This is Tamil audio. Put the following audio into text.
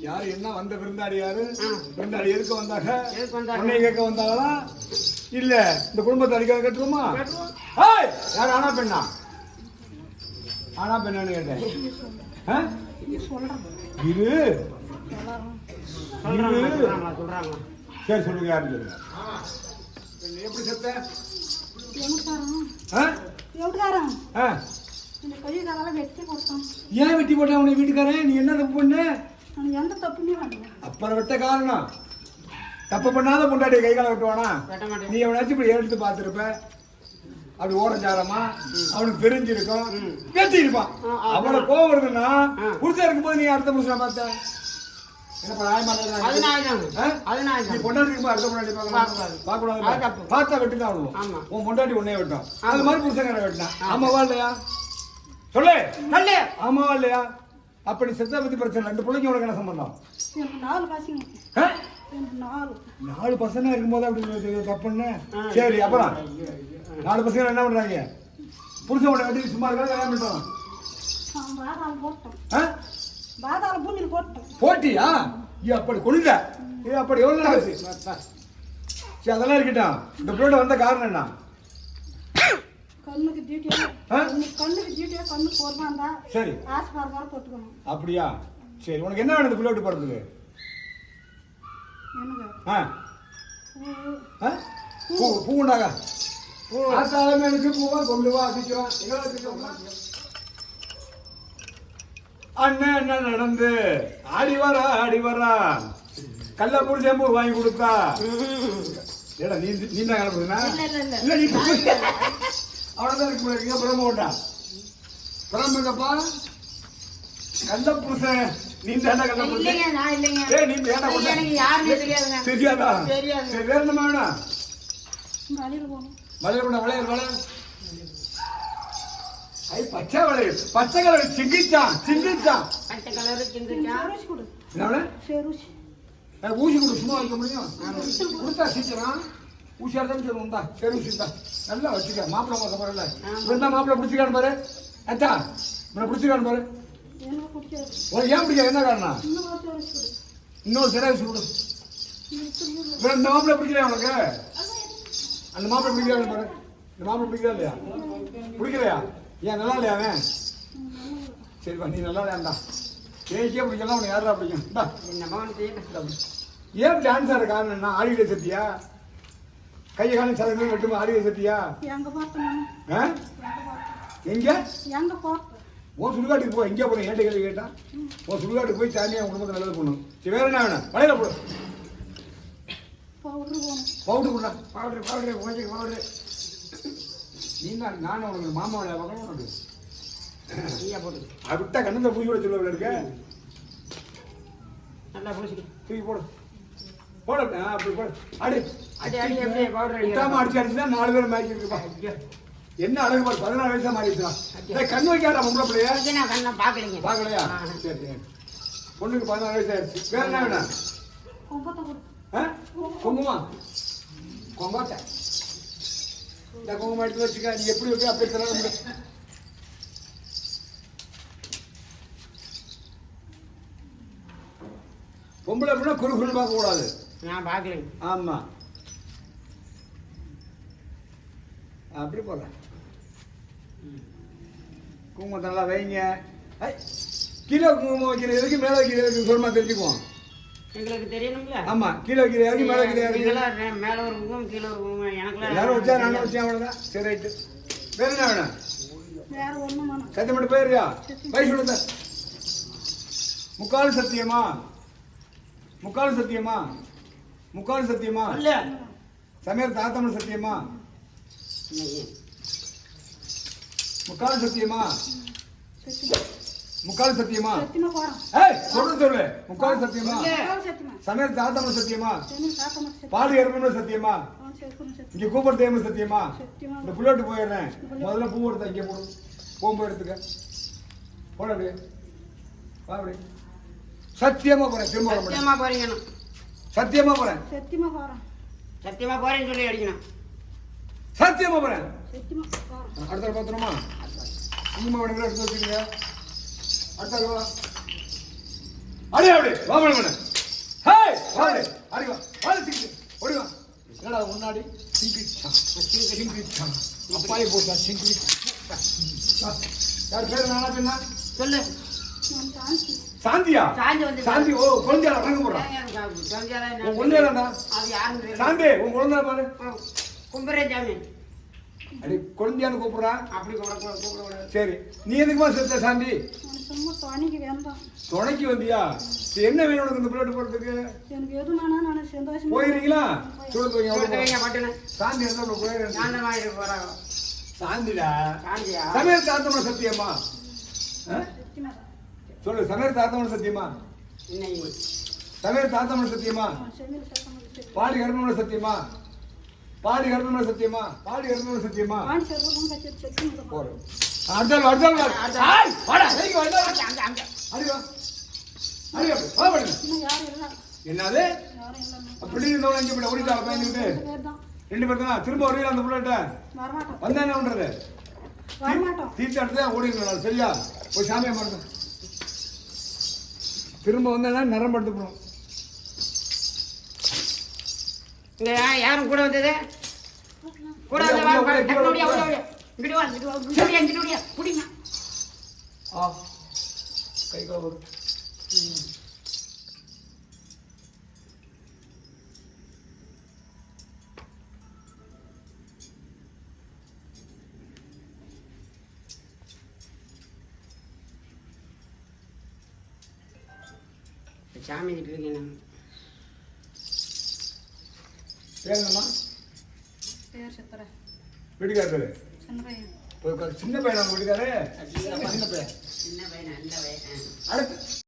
யாரு என்ன வந்த விருந்தாடி யாரு. விருந்தாடி எதுக்கு வந்தாங்க? உன்னை கேட்க வந்தாங்களா? இல்ல. இந்த குடும்பத்தை அடிக்க கட்டுருமா யார் ஆனா பெண்ணா? ஆனா பெண்ணான்னு கேட்டேன். சொல்றாங்களா சரி சொல்லுங்க யாருன்னு சொல்லுங்க எப்படி செத்த? எவட்டாரம் ஆ? எவட்டாரம் ஆ. இந்த கழுவி காலெல்லாம் வெட்டி கொடுத்தான். ஏன் வெட்டி போட்ட உன்னை வீட்டுக்காரன்? நீ என்ன தப்பு பண்ண? அப்புறம் வெட்ட காரணம்? தப்பு பண்ணாத பொண்டாட்டியை கை கால வெட்டுவானா? நீ அவனாச்சும் இப்படி எடுத்து பார்த்துருப்ப? அப்படி ஓரஞ்சாரமா அவனுக்கு தெரிஞ்சிருக்கும். ஆ, அவனை கோவம் ஆ. புருஷன் இருக்கும்போது நீ அடுத்த புருஷனை பார்த்த. பார்த்தா வெட்டி தான் விடுவோம் ஆமா. உன் பொண்டாட்டி உன்னே வெட்டும் ஆமா. அது மாதிரி புருஷன் வெட்டினா ஆமாவா இல்லையா? சொல்லு. சொல்லு. ஆமாவா இல்லையா? அப்படி செத்த பத்தி பிரச்சனை. ரெண்டு பிள்ளைங்க உனக்கு என்ன சம்பந்தம்? நாலு பசங்க. நாலு. பசங்க இருக்கும்போது அப்படி தப்புன்னு. சரி அப்புறம். நாலு பசங்க என்ன பண்றாங்க? புருஷன் உடனே கட்டி சும்மா இருக்கா கல்யாணம் போட்டோம். போட்டியா? ஐயோ அப்படி கொழுந்த ஏ அப்படி எவ்வளவு நாள் ஆச்சு? சரி அதெல்லாம் இருக்கட்டும். இந்த பிள்ளை வந்த காரணம் என்ன? கண்ணுக்கு டியூட்டியா? கண்ணுக்கு டியூட்டியா கண்ணுக்கு போடுவாண்டா சரி. ஆசை பாரு பாரு போட்டுக்கணும் அப்படியா? சரி உனக்கு என்ன வேணும் போறதுக்கு? எனக்கு ஆ. பூ? பூ பூ. உண்டாக ஆத்தாலுமே எனக்கு பூவா கொண்டு வா சீக்கிரம் எங்களை சீக்கிரம் அண்ணன் என்ன நடந்து? ஆடி வரா ஆடி வரா. கல்ல புடிச்சம்பு வாங்கி கொடுத்தா ஏடா நீ நீ தான் இல்ல இல்ல நீ அவ்வளவுதான் இருக்கு இருக்கு பிரம்ம உண்டா? பிரம்மங்கப்பா கல்ல புருஷன். நீ தானே கல்ல இல்லைங்க புருஷன்? நான் இல்லைங்க. ஏய் நீ ஏடா இல்ல, எனக்கு யாருன்னே தெரியாதுங்க. தெரியாதா? தெரியாது. சரி வேற என்ன வேணும்? வளையல் கொண்டா வளையல் வளையல். ஐ பச்சை வளையல். பச்சை கலர் சிங்கிச்சான் சிங்கிச்சான். பச்சை கலரு சிங்கிச்சா? செருசி கொடு. என்ன செருசி ஏய், ஊசி கொடு சும்மா வைக்க முடியும். கொடுத்தா சீக்கிரம். ஊசியா தான் சரி உண்டா? சரி ஊசி தான் நல்லா வச்சுக்க. மாப்பிள்ளை பார்க்க போறல இவன் மாப்பிள்ளை பிடிச்சிக்கான்னு பாரு. அத்தா இவனை பிடிச்சிக்கான்னு பாரு. உனக்கு ஏன் பிடிக்காது? என்ன காரணம்? இன்னொரு சிறை ஊசி கொடு. இவன் இந்த மாப்பிள்ளை பிடிக்கலையா உனக்கு? அந்த மாப்பிள்ளை பிடிக்கலையா பாரு. இந்த மாப்பிள்ளை பிடிக்கல இல்லையா? பிடிக்கலையா? ஏன் நல்லா இல்லையா அவன்? சரிப்பா நீ நல்லா இல்லையாண்டா ஏக்கே பிடிக்கலாம் உனக்கு யாரா பிடிக்கும். ஏன் டான்ஸ் ஆடுற காரணம் என்ன ஆடிட சத்தியா கையை காலம் சதவீதம் வெட்டுமா? ஆடிட சத்தியா எங்க? எங்க உன் சுடுகாட்டுக்கு போ. எங்கே போறேன் ஏன்ட்ட கேள்வி கேட்டா? உன் சுடுகாட்டுக்கு போய் சாமியா குடும்பத்தை நல்லது பண்ணும் சரி வேற என்ன வேணும்? வளையல போடு. பவுடர் போகணும் பவுடர் பவுடர் பவுடர் கொஞ்சம் பவுடர் நீ தான் நானும் உனக்கு மாமா வேலையை பார்க்கணும் உனக்கு விட்டா கண்ணந்த பூஜை கூட சொல்லுவாங்க இருக்க. நல்லா பூசிக்க தூக்கி போடு. போடு அப்படி போடு. அடி அடிச்சு அடிச்சுனா நாலு பேர் மேய்ச்சி இருக்குப்பா என்ன அழகு பாரு பதினாறு வயசா மாறிடுச்சா? டேய், கண்ணு வைக்காடா பொம்பளை பிள்ளைய. நான் கண்ணை பார்க்கலைங்க. பார்க்கலையா. சரி பொண்ணுக்கு பதினாறு வயசு ஆயிடுச்சு. வேற என்ன வேணும்? குங்குமா கொங்கோட்டை. இந்த எடுத்து வச்சுக்க நீ எப்படி வைக்க அப்படி தர முடியும் பொம்பளை அப்படின்னா குறு குறு பார்க்க கூடாது நான் பார்க்கலைங்க. ஆமா. அப்படி போடுறேன் குங்குமத்தை நல்லா வைங்க. கீழே குங்குமம் வைக்கிற எதுக்கு மேலே வைக்கிற எதுக்கு சொல்லுமா தெரிஞ்சுக்குவோம். எங்களுக்கு தெரியணும்ல? ஆமா கீழே வைக்கிற எதுக்கு மேலே வைக்கிற ரெ- மேல ஒரு குங்குமம் கீழே ஒரு குங்குமம் எனக்குலாம் எல்லாரும் வச்சா நானும் வச்சேன் அவ்வளோதான் சரி ரைட்டு. வேற என்ன வேணும்? சத்தியம் மட்டும் போயிருயா வயசு கொடுத்த. முக்கால் சத்தியமா? முக்கால் சத்தியமா? முக்கால் சத்தியமா? இல்ல. சமையல் தாத்தமன் சத்தியமா? முக்கால் சத்தியமா? முக்கால் சத்தியமா? சத்தியமா போறேன் ஏய் சொல்றது சொல்லு. முக்கால் சத்தியமா? சமையல் தாத்தமன் சத்தியமா? சரி காத்தமா சத்தியமா. சொல்லு இங்க கூப்பிட்டு தேவை சத்தியமா? இந்த புள்ளோட்டு போயிடுறேன். முதல்ல பூ எடுத்த இங்கே போடு. போகும்போது எடுத்துக்க. போட அப்படியே. சத்தியமா போறேன். திரும்ப சத்தியமா போறீங்க சத்தியமா போறேன். சத்தியமா போறேன். சத்தியமா போறேன்னு சொல்லி அடிக்கணும். சத்தியமா போறேன். சத்தியமா போறேன். அடுத்த பாத்திரமா? வேணுங்களா எடுத்து வச்சுக்கங்க அடுத்த வா. அடி அப்படி வா பண்ண ஹேய் வாடு அடி வா வாடு சிக்கி ஓடி வா. என்னடா முன்னாடி? சிங்கி சிங்கி அப்பாயை போட்டா சிங்கி யார் பேர் நானா பின்னா சொல்லு. நான் சாந்தி சாந்தியா? சாந்தி ஓ குழந்தையா வணங்க போறான் உன் தெரியல. சாந்தி உன் குழந்தை பாரு. சாமி. அடி குழந்தையான்னு கூப்பிடுறா? அப்படி கூப்பிட சரி நீ எதுக்குமா செத்த சாந்தி? துணைக்கு வந்தியா? சரி, என்ன வேணும் உனக்கு இந்த பிளேட் போடுறதுக்கு? எனக்கு எதுனானா நான் சந்தோஷமா போயிருக்கீங்களா? சொல்லுங்க சாந்தி இருந்தா அப்புறம் போயிரு. சாந்தம் வாங்கிட்டு போறாங்க சாந்திடா? சாந்தியா? சமையல் தாத்தமன சத்தியமா ஆ? சத்தியமா சொல்லு சமையல் தாத்தமன சத்தியமா? சமையல் தாத்தமன சத்தியமா? பாடி கருமன சத்தியமா? பாடி கருமன சத்தியமா? பாடி கருமன சத்தியமா? போறோம் அடுத்தாள் அடுத்தாள் ஆய் வாடா. ஏய் வாடா. அங்க அங்க வா இல்லை. என்னது? அப்படி இருந்தவங்க இங்க இப்படி ஓடிட்டாங்க பயந்துக்கிட்டு ரெண்டு பேர் தான் திரும்ப வருவீங்க அந்த வரமாட்டோம். வந்தா என்ன பண்றது? தீர்த்த இடத்துல ஓடிடணும் சரியா? போய் சாமியை மறந்து திரும்ப வந்தேன்னா நரம் படுத்துக்கணும் இங்க யாரும் கூட வந்தது கூட வந்து வா, வா, டக்குனு ஓடியா, ஓடியா, ஓடியா. இங்கிட்டு வா, இங்கிட்டு வா, இங்கிட்டு ஓடியா, இங்கிட்டு ஓடியா. புடிங்க. ஆ கை கால் வரும் சாமி கிட்ட இருக்கேன் நான். பேருங்கம்மா பேர் சித்திரை வீட்டுக்காரரு சந்திரன் ஒரு சின்ன பையன் வீட்டுக்காரு சின்ன பையன் சின்ன பையன் நல்ல பையன் அடுத்து